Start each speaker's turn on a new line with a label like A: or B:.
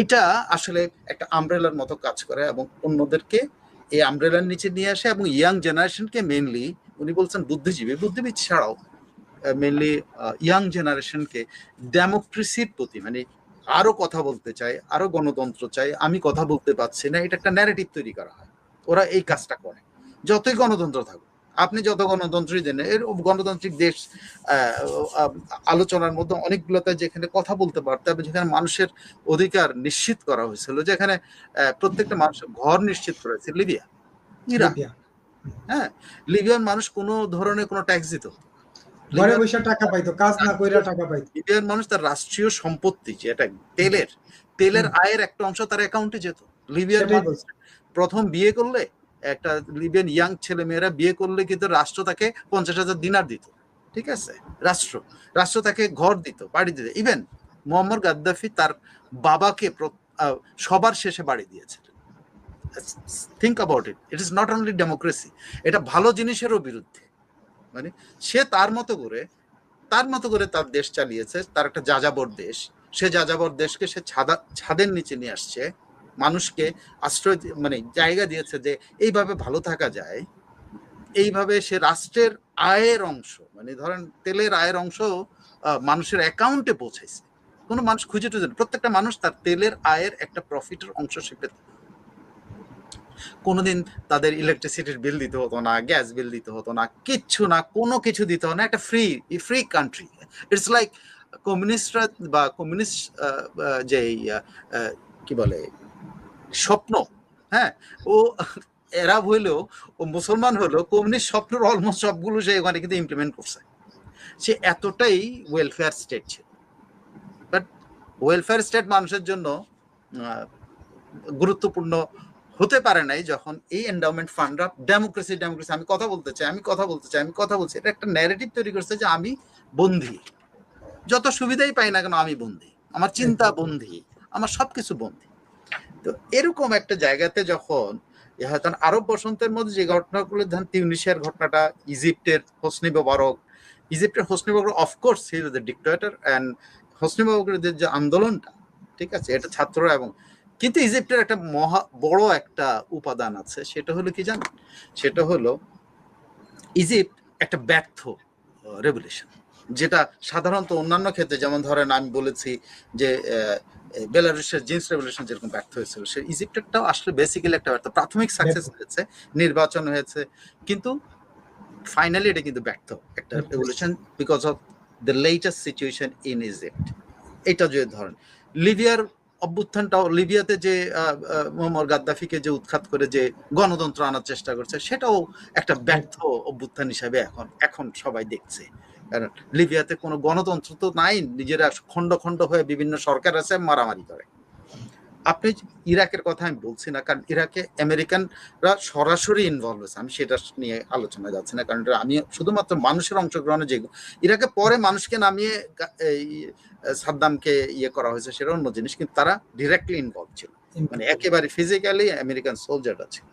A: এটা আসলে একটা আমব্রেলার মতো কাজ করে এবং অন্যদেরকে এই আমব্রেলার নিচে নিয়ে আসে এবং ইয়াং জেনারেশনকে মেনলি উনি বলছেন বুদ্ধিজীবী। বুদ্ধিজীবী ছাড়াও মেনলি ইয়াং জেনারেশনকে ডেমোক্রেসির প্রতি মানে আরও কথা বলতে চায়, আরও গণতন্ত্র চাই আমি কথা বলতে পারছি না, এটা একটা ন্যারেটিভ তৈরি করা হয়। ওরা এই কাজটা করে। যতই গণতন্ত্র থাকুক। আপনি যত গণতন্ত্রই দেন এর গণতান্ত্রিক দেশ আলোচনার মধ্যে অনেকগুলোতে যেখানে কথা বলতে পারতে হবে যেখানে মানুষের অধিকার নিশ্চিত করা হয়েছিল যেখানে প্রত্যেকটা মানুষের ঘর নিশ্চিত করেছে লিবিয়া ইরাক হ্যাঁ লিবিয়ার মানুষ কোনো ধরনের কোনো ট্যাক্স দিত।
B: ঘরে বসে টাকা পাইতো কাজ না কইরা টাকা পাইতো।
A: লিবিয়ার মানুষ তার রাষ্ট্রীয় সম্পত্তি যেটা তেলের তেলের আয়ের একটা অংশ তার অ্যাকাউন্টে যেত। লিবিয়ার প্রথম বিয়ে করলে একটা লিবিয়ান ইয়াং ছেলে মেয়েরা বিয়ে করলে কিন্তু রাষ্ট্র তাকে পঞ্চাশ হাজার দিনার দিত, ঠিক আছে? রাষ্ট্র রাষ্ট্র তাকে ঘর দিত, বাড়ি দিত। ইভেন মোহাম্মদ গাদ্দাফি তার বাবাকে সবার শেষে বাড়ি দিয়েছিলেন think about it it is not only democracy এটা ভালো জিনিসেরও বিরুদ্ধে। মানে সে তার মতো করে, তার মতো করে তার দেশ চালিয়েছে, তার একটা যাযাবর দেশ। সে যাযাবর দেশকে সে ছাদা ছাদের নিচে নিয়ে আসছে। মানুষকে আশ্রয় মানে জায়গা দিয়েছে যে এইভাবে ভালো থাকা যায়, এইভাবে সে রাষ্ট্রের আয়ের অংশ মানে ধরেন তেলের আয়ের অংশ মানুষের অ্যাকাউন্টে পৌঁছাইছে। কোনো মানুষ খুঁজে টুজে প্রত্যেকটা মানুষ তার তেলের আয়ের একটা প্রফিটের অংশ সে পেত। কোনোদিন তাদের ইলেকট্রিসিটির বিল দিতে হতো না গ্যাস বিল দিতে হতো না, কিচ্ছু না, কোনো কিছু দিতে হতো না। একটা free free country it's like কমিউনিস্টরা বা কমিউনিস্ট যে কি বলে স্বপ্ন হ্যাঁ? ও এরা হইলেও ও মুসলমান হলেও কমিউনিস্ট স্বপ্নের অলমোস্ট সবগুলো সে ওখানে কিন্তু ইমপ্লিমেন্ট করছে। সে এতটাই ওয়েলফেয়ার স্টেট ছিল। বাট ওয়েলফেয়ার স্টেট মানুষের জন্য গুরুত্বপূর্ণ হতে পারে নাই যখন এই এন্ডাউমেন্ট ফান্ডরা ডেমোক্রেসি ডেমোক্রেসি আমি কথা বলতে চাই আমি কথা বলতে চাই আমি কথা বলছি। এটা একটা ন্যারেটিভ তৈরি করছে যে আমি বন্ধি যত সুবিধাই পাই না কেন আমি বন্ধি আমার চিন্তা বন্ধি আমার সবকিছু বন্ধি তো এরকম একটা জায়গাতে যখন হয়তো আরব বসন্তের মধ্যে যে ঘটনাগুলো, ধরেন তিউনিশিয়ার ঘটনাটা, ইজিপ্টের Hosni Mubarak, ইজিপ্টের Hosni Mubarak of course he the dictator and Hosni মোবারকের যে আন্দোলনটা, ঠিক আছে, এটা ছাত্ররা এবং কিন্তু ইজিপ্টের একটা মহা বড় একটা উপাদান আছে, সেটা হলো কি জানেন? সেটা হলো ইজিপ্ট একটা ব্যর্থ রেভলিউশন যেটা সাধারণত অন্যান্য ক্ষেত্রে, যেমন ধরেন আমি বলেছি যে বেলারুশের জিন্স রেভলিউশন যেরকম ব্যর্থ হয়েছিল সে ইজিপ্টেরটাও আসলে বেসিক্যালি একটা ব্যর্থ প্রাথমিক সাকসেস হয়েছে নির্বাচন হয়েছে কিন্তু ফাইনালি এটা কিন্তু ব্যর্থ একটা। Revolution because of the latest situation in Egypt এটা যে ধরেন লিবিয়ার অভ্যুত্থানটাও লিবিয়াতে যে মোহাম্মদ গাদ্দাফিকে যে উৎখাত করে যে গণতন্ত্র আনার চেষ্টা করছে, সেটাও একটা ব্যর্থ অভ্যুত্থান হিসাবে এখন এখন সবাই দেখছে। কারণ লিবিয়াতে কোনো গণতন্ত্র তো নাই, নিজেরা খণ্ড খণ্ড হয়ে বিভিন্ন সরকার আছে, মারামারি করে। আপনি ইরাকের কথা আমি বলছি না কারণ ইরাকে আমেরিকানরা সরাসরি ইনভলভ হয়েছে। আমি সেটা নিয়ে আলোচনা যাচ্ছি না কারণ আমি শুধুমাত্র মানুষের অংশগ্রহণে যে ইরাকে পরে মানুষকে নামিয়ে এই সাদ্দামকে ইয়ে করা হয়েছে সেটা অন্য জিনিস কিন্তু তারা ডিরেক্টলি ইনভলভ ছিল। মানে একেবারে ফিজিক্যালি আমেরিকান সোলজাররা ছিল।